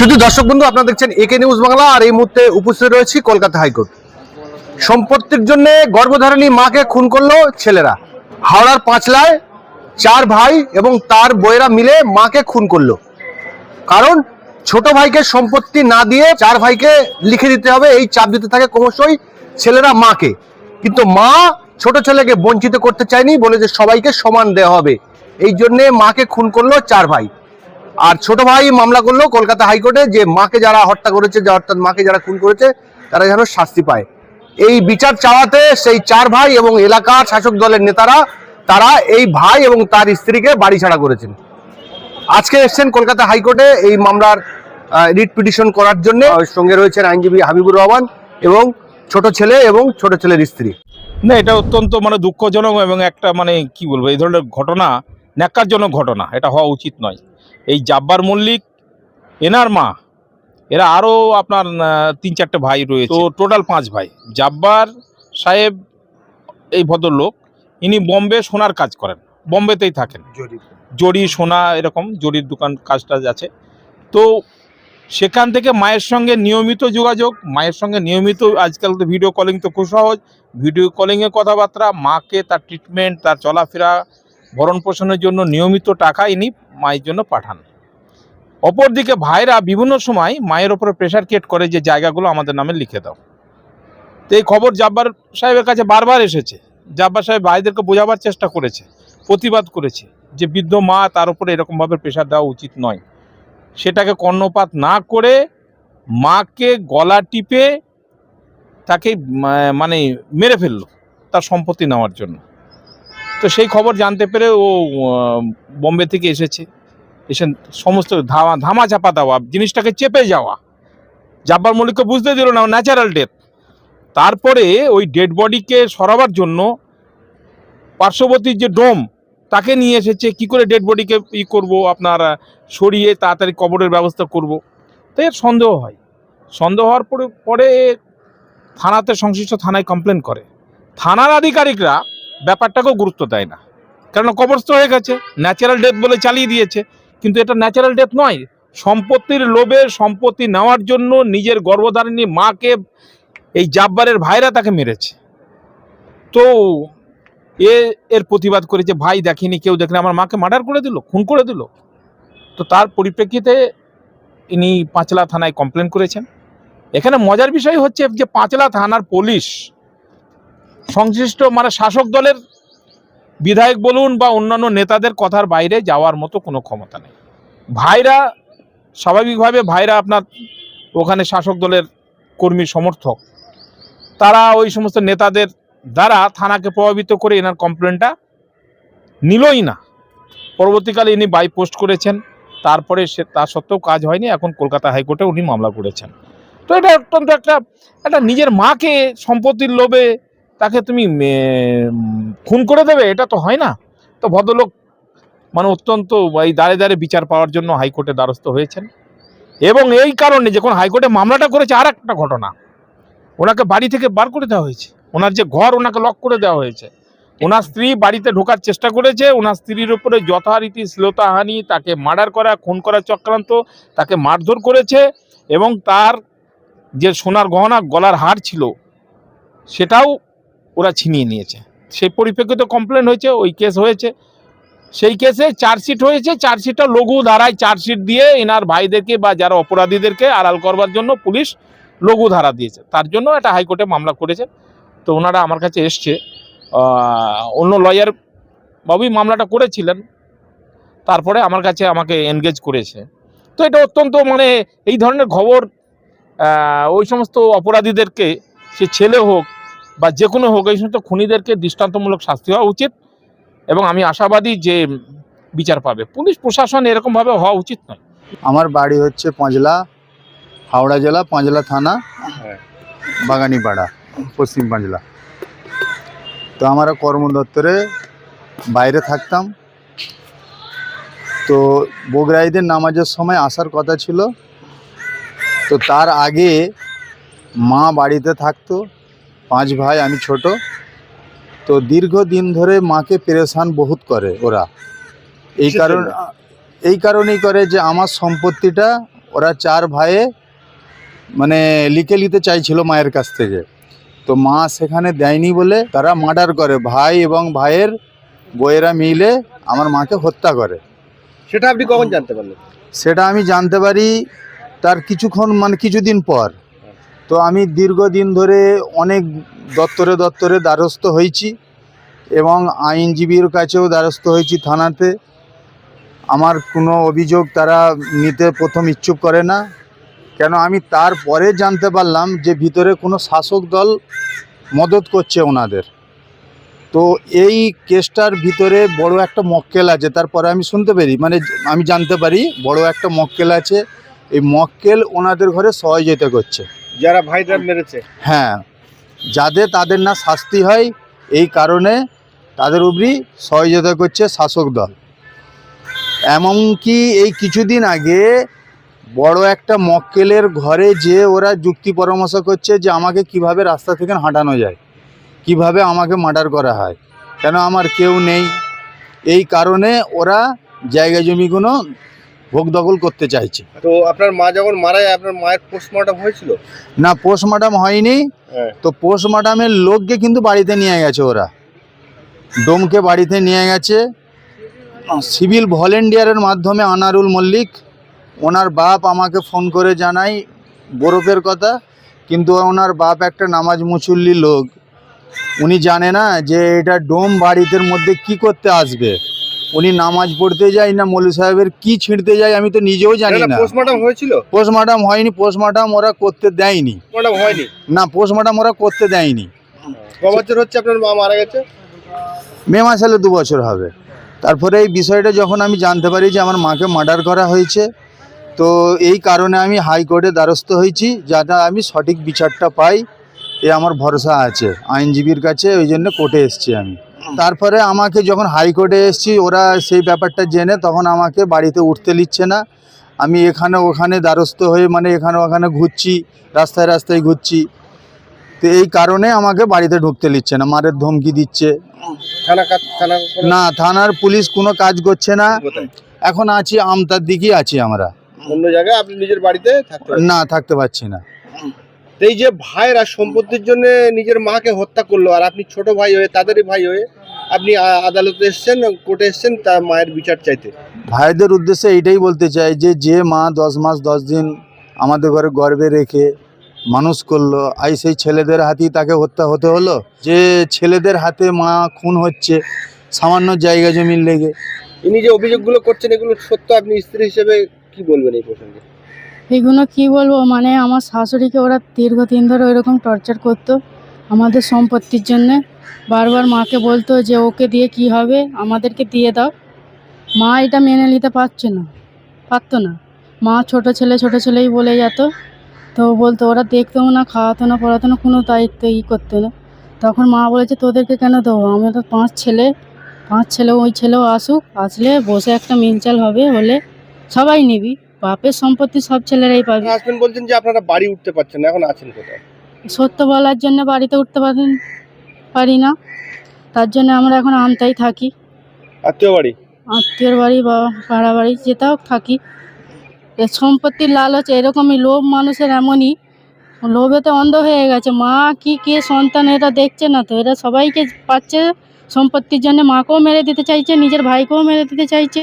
শুধু দর্শক বন্ধু, আপনারা দেখছেন একে নিউজ বাংলা, আর এই মুহূর্তে উপস্থিত রয়েছি কলকাতা হাইকোর্ট। সম্পত্তির জন্য গর্ভধারণী মাকে খুন করল ছেলেরা। হাওড়ার পাঁচলায় চার ভাই এবং তার বইয়েরা মিলে মাকে খুন করল। কারণ ছোট ভাইকে সম্পত্তি না দিয়ে চার ভাইকে লিখে দিতে হবে, এই চাপ দিতে থাকে ক্রমশই ছেলেরা মাকে। কিন্তু মা ছোট ছেলেকে বঞ্চিত করতে চায়নি, বলে যে সবাইকে সমান দেওয়া হবে। এই জন্যে মাকে খুন করল চার ভাই। আর ছোট ভাই মামলা করল কলকাতা হাইকোর্টে যে মাকে যারা হত্যা করেছে অর্থাৎ মাকে যারা খুন করেছে, তারা যেন শাস্তি পায়। এই বিচার চাওয়াতে সেই চার ভাই এবং এলাকার শাসক দলের নেতারা, তারা এই ভাই এবং তার স্ত্রীকে বাড়ি ছাড়া করেছেন। আজকে এসছেন কলকাতা হাইকোর্টে এই মামলার রিট পিটিশন করার জন্য সঙ্গে রয়েছেন আইনজীবী হাবিবুর রহমান এবং ছোট ছেলে এবং ছোট ছেলের স্ত্রী। না, এটা অত্যন্ত মানে দুঃখজনক এবং একটা মানে কি বলব, এই ধরনের ঘটনা ন্যাক্কারজনক ঘটনা, এটা হওয়া উচিত নয়। এই জাব্বার মল্লিক এনার মা এরা আরও আপনার তিন চারটে ভাই রয়েছে। তো টোটাল পাঁচ ভাই। জাব্বার সাহেব এই ভদ্রলোক ইনি বম্বে সোনার কাজ করেন। বম্বেতেই থাকেন। জড়ি সোনা এরকম জড়ির দোকান কাজ টাজ আছে। তো সেখান থেকে মায়ের সঙ্গে নিয়মিত যোগাযোগ মায়ের সঙ্গে নিয়মিত আজকাল তো ভিডিও কলিং তো খুব সহজ। ভিডিও কলিংয়ে কথাবার্তা মাকে তার ট্রিটমেন্ট তার চলাফেরা ভরণ পোষণের জন্য নিয়মিত টাকা ইনি মায়ের জন্য পাঠান। অপরদিকে ভাইরা বিভিন্ন সময় মায়ের ওপরে প্রেশার ক্রিয়েট করে যে জায়গাগুলো আমাদের নামে লিখে দাও। তো এই খবর জাব্বার সাহেবের কাছে বারবার এসেছে। জাব্বার সাহেব ভাইদেরকে বোঝাবার চেষ্টা করেছে, প্রতিবাদ করেছে যে বৃদ্ধ মা তার উপরে এরকমভাবে প্রেশার দেওয়া উচিত নয়। সেটাকে কর্ণপাত না করে মাকে গলা টিপে তাকে মানে মেরে ফেলল তার সম্পত্তি নেওয়ার জন্য। তো সেই খবর জানতে পেরে ও বোম্বে থেকে এসেছে। এসে সমস্ত ধামা ধামা চাপা দেওয়া, জিনিসটাকে চেপে যাওয়া। জাব্বার মল্লিককে বুঝতে দিল না ন্যাচারাল ডেথ তারপরে ওই ডেড বডিকে সরাবার জন্য পার্শ্ববর্তী যে ডোম, তাকে নিয়ে এসেছে। কি করে ডেড বডিকে ই করব? আপনার সরিয়ে তাড়াতাড়ি কবরের ব্যবস্থা করব? তাই এর সন্দেহ হয়। সন্দেহ হওয়ার পরে পরে থানাতে সংশ্লিষ্ট থানায় কমপ্লেন করে। থানার আধিকারিকরা ব্যাপারটাকেও গুরুত্ব দেয় না। কারণ কবরস্থ হয়ে গেছে ন্যাচারাল ডেথ বলে চালিয়ে দিয়েছে। কিন্তু এটা ন্যাচারাল ডেথ নয়, সম্পত্তির লোভে সম্পত্তি নেওয়ার জন্য নিজের গর্ভধারিণী মাকে এই জাব্বারের ভাইরা তাকে মেরেছে। তো এ এর প্রতিবাদ করেছে, ভাই দেখেনি, কেউ দেখেনি, আমার মাকে মার্ডার করে দিল, খুন করে দিল। তো তার পরিপ্রেক্ষিতে ইনি পাঁচলা থানায় কমপ্লেন করেছেন। এখানে মজার বিষয় হচ্ছে যে পাঁচলা থানার পুলিশ সংশ্লিষ্ট মানে শাসক দলের বিধায়ক বলুন বা অন্যান্য নেতাদের কথার বাইরে যাওয়ার মতো কোনো ক্ষমতা নেই। ভাইরা স্বাভাবিকভাবে ভাইরা আপনার ওখানে শাসক দলের কর্মী সমর্থক। তারা ওই সমস্ত নেতাদের দ্বারা থানাকে প্রভাবিত করে এনার কমপ্লেনটা নিলই না। পরবর্তীকালে ইনি বাই পোস্ট করেছেন। তারপরে সে তা সত্ত্বেও কাজ হয়নি। এখন কলকাতা হাইকোর্টে উনি মামলা করেছেন। তো এটা অত্যন্ত একটা একটা নিজের মাকে সম্পত্তির লোভে তাকে তুমি খুন করে দেবে, এটা তো হয় না। তো ভদ্রলোক মানে অত্যন্ত এই দাঁড়ে দাঁড়ে বিচার পাওয়ার জন্য হাইকোর্টে দ্বারস্থ হয়েছেন। এবং এই কারণে যখন হাইকোর্টে মামলাটা করেছে আর একটা ঘটনা, ওনাকে বাড়ি থেকে বার করে দেওয়া হয়েছে। ওনার যে ঘর ওনাকে লক করে দেওয়া হয়েছে। ওনার স্ত্রী বাড়িতে ঢোকার চেষ্টা করেছে, ওনার স্ত্রীর উপরে যথারীতি শ্লীলতাহানি তাকে মার্ডার করা, খুন করার চক্রান্ত, তাকে মারধর করেছে এবং তার যে সোনার গহনা, গলার হার ছিল, সেটাও ওরা ছিনিয়ে নিয়েছে। সেই পরিপ্রেক্ষিতে কমপ্লেন হয়েছে, ওই কেস হয়েছে। সেই কেসে চার্জশিট হয়েছে চার্জশিটটা লঘু ধারায় চার্জশিট দিয়ে এনার ভাইদেরকে বা যারা অপরাধীদেরকে আড়াল করবার জন্য পুলিশ লঘু ধারা দিয়েছে। তার জন্য একটা হাইকোর্টে মামলা করেছে। তো ওনারা আমার কাছে এসছে। অন্য লয়ার বাবুই মামলাটা করেছিলেন। তারপরে আমার কাছে আমাকে এনগেজ করেছে। তো এটা অত্যন্ত মানে এই ধরনের খবর ওই সমস্ত অপরাধীদেরকে, সে ছেলে হোক বা যে কোনো হোক এই সমস্ত খুনিদেরকে দৃষ্টান্তমূলক শাস্তি হওয়া উচিত এবং আমি আশাবাদী যে বিচার পাবে। পুলিশ প্রশাসন এরকমভাবে হওয়া উচিত নয়। আমার বাড়ি হচ্ছে পাঁজলা হাওড়া জেলা পাঁজলা থানা বাগানিপাড়া পশ্চিম পাঁজলা তো আমরা কর্মদপ্তরে বাইরে থাকতাম। তো বগরাইদের নামাজের সময় আসার কথা ছিল। তো তার আগে মা বাড়িতে থাকতো। পাঁচ ভাই আমি ছোট। তো দীর্ঘদিন ধরে মাকে পেরেশান বহুত করে ওরা। এই কারণ এই কারণেই করে যে আমার সম্পত্তিটা ওরা চার ভাইয়ে মানে লিখে নিতে চাইছিল মায়ের কাছ থেকে। তো মা সেখানে দেয়নি বলে তারা মার্ডার করে। ভাই এবং ভাইয়ের বইয়েরা মিলে আমার মাকে হত্যা করে। সেটা আপনি কখন জানতে পারলেন? সেটা আমি জানতে পারি তার কিছুক্ষণ মানে কিছুদিন পর। তো আমি দীর্ঘদিন ধরে অনেক দপ্তরে দপ্তরে দ্বারস্থ হয়েছি এবং আইনজীবীর কাছেও দ্বারস্থ হয়েছি থানাতে। আমার কোনো অভিযোগ তারা নিতে প্রথম ইচ্ছুক করে না। কেন আমি তারপরে জানতে পারলাম যে ভিতরে কোনো শাসক দল মদত করছে ওনাদের। তো এই কেসটার ভিতরে বড় একটা মক্কেল আছে, তারপরে আমি শুনতে পারি মানে আমি জানতে পারি বড় একটা মক্কেল আছে। এই মক্কেল ওনাদের ঘরে সহযোগিতা করছে। যারা ভাইরা মেরেছে। হ্যাঁ যাদের, তাদের না শাস্তি হয়, এই কারণে তাদের উপরই সহযোগিতা করছে শাসক দল। এমনকি এই কিছুদিন আগে বড় একটা মক্কেলের ঘরে যে ওরা যুক্তি পরামর্শ করছে যে আমাকে কীভাবে রাস্তা থেকে হাঁটানো যায়, কীভাবে আমাকে মার্ডার করা হয়, কেন আমার কেউ নেই, এই কারণে ওরা জায়গা জমিগুলো ভোগ দখল করতে চাইছে। তো আপনার মা যখন মারা যায় আপনার মায়ের পোস্টমর্টম হয়েছিল? না পোস্টমর্টম হয়নি। হ্যাঁ। তো পোস্টমর্টমের লোককে কিন্তু বাড়িতে নিয়ে গেছে ওরা। ডোমকে বাড়িতে নিয়ে গেছে। সিভিল ভলেন্টিয়ারের মাধ্যমে আনারুল মল্লিক ওনার বাপ আমাকে ফোন করে জানাই বরফের কথা কিন্তু ওনার বাপ একটা নামাজ মুসল্লি লোক। উনি জানে না যে এটা ডোম বাড়িতে মধ্যে কি করতে আসবে। উনি নামাজ পড়তে যায় না মৌলী সাহেবের কি ছিঁড়তে যায় আমি তো নিজেও জানি না। পোস্টমর্টম হয়েছিল? পোস্টমর্টম হয়নি পোস্টমর্টম ওরা করতে দেয়নি। হয়নি? না পোস্টমর্টম ওরা করতে দেয়নি। বছর হচ্ছে আপনার মা মারা গেছে? মে মাস হলে দু বছর হবে। তারপরে এই বিষয়টা যখন আমি জানতে পারি যে আমার মাকে মার্ডার করা হয়েছে তো এই কারণে আমি হাইকোর্টে দ্বারস্থ হয়েছি যাতে আমি সঠিক বিচারটা পাই এ আমার ভরসা আছে আইনজীবীর কাছে ওই জন্য কোর্টে এসেছি আমি। তারপরে আমাকে যখন হাইকোর্টে এসেছি ওরা সেই ব্যাপারটা জেনে তখন আমাকে বাড়িতে উঠতে দিচ্ছে না। আমি এখানে ওখানে দ্বারস্থ হয়ে মানে এখানে ওখানে ঘুরছি রাস্তায় রাস্তায় ঘুরছি। তো এই কারণে আমাকে বাড়িতে ঢুকতে দিচ্ছে না মারের ধমকি দিচ্ছে। থানা কাজ থানা না থানার পুলিশ কোনো কাজ করছে না। এখন আছি আমতার দিকেই আছি আমরা। অন্য জায়গায় আপনি নিজের বাড়িতে না থাকতে পারছি না। এই যে ভাইরা সম্পত্তির জন্য নিজের মাকে হত্যা করল আর আপনি ছোট ভাই হয়ে তাদেরই ভাই হয়ে আপনি আদালতে এসেছেন কোর্টে এসেছেন তার মায়ের বিচার চাইতে। ভাইদের উদ্দেশ্যে এইটাই বলতে চাই যে যে মা দশ মাস দশ দিন আমাদের ঘরে গর্বে রেখে মানুষ করল আই সেই ছেলেদের হাতেই তাকে হত্যা হতে হলো যে ছেলেদের হাতে মা খুন হচ্ছে সামান্য জায়গা জমির লেগে। ইনি যে অভিযোগগুলো করছেন এগুলো সত্য? আপনি স্ত্রী হিসেবে কি বলবেন এই প্রসঙ্গে? এগুলো কি বলব? মানে আমার শাশুড়িকে ওরা দীর্ঘদিন ধরে ওইরকম টর্চার করতো আমাদের সম্পত্তির জন্যে। বারবার মাকে বলতো যে ওকে দিয়ে কি হবে? আমাদেরকে দিয়ে দাও। মা এটা মেনে নিতে পারছে না পারতো না। মা ছোট ছেলে ছোট ছেলেই বলে যেত। তো বলতো ওরা দেখতেও না খাওয়াতো না পড়াতো না কোনো দায়িত্ব ই করতো না। তখন মা বলেছে তোদেরকে কেন দেবো? আমরা তো পাঁচ ছেলে। পাঁচ ছেলে ওই ছেলেও আসুক আসলে বসে একটা মিলচাল হবে হলে সবাই নিবি। বাপের সম্পত্তি সব ছেলেরাই পাবে। হাজবেন্ড বলছেন যে আপনারা বাড়ি উঠতে পারছেন না এখন আছেন কোথায়? সত্য বলার জন্য বাড়িতে উঠতে পারি পারি না। তার জন্য আমরা এখন আমতাই থাকি। আত্মীয় বাড়ি? আত্মীয় বাড়ি বা ভাড়া বাড়ি যেটাও থাকি। এ সম্পত্তির লালচ এরকমই লোভ মানুষের এমনই। লোভে তো অন্ধ হয়ে গেছে। মা কি কে সন্তান এটা দেখছে না তো। এরা সবাইকে পাচ্ছে। সম্পত্তির জন্য মাকেও মেরে দিতে চাইছে নিজের ভাইকেও মেরে দিতে চাইছে।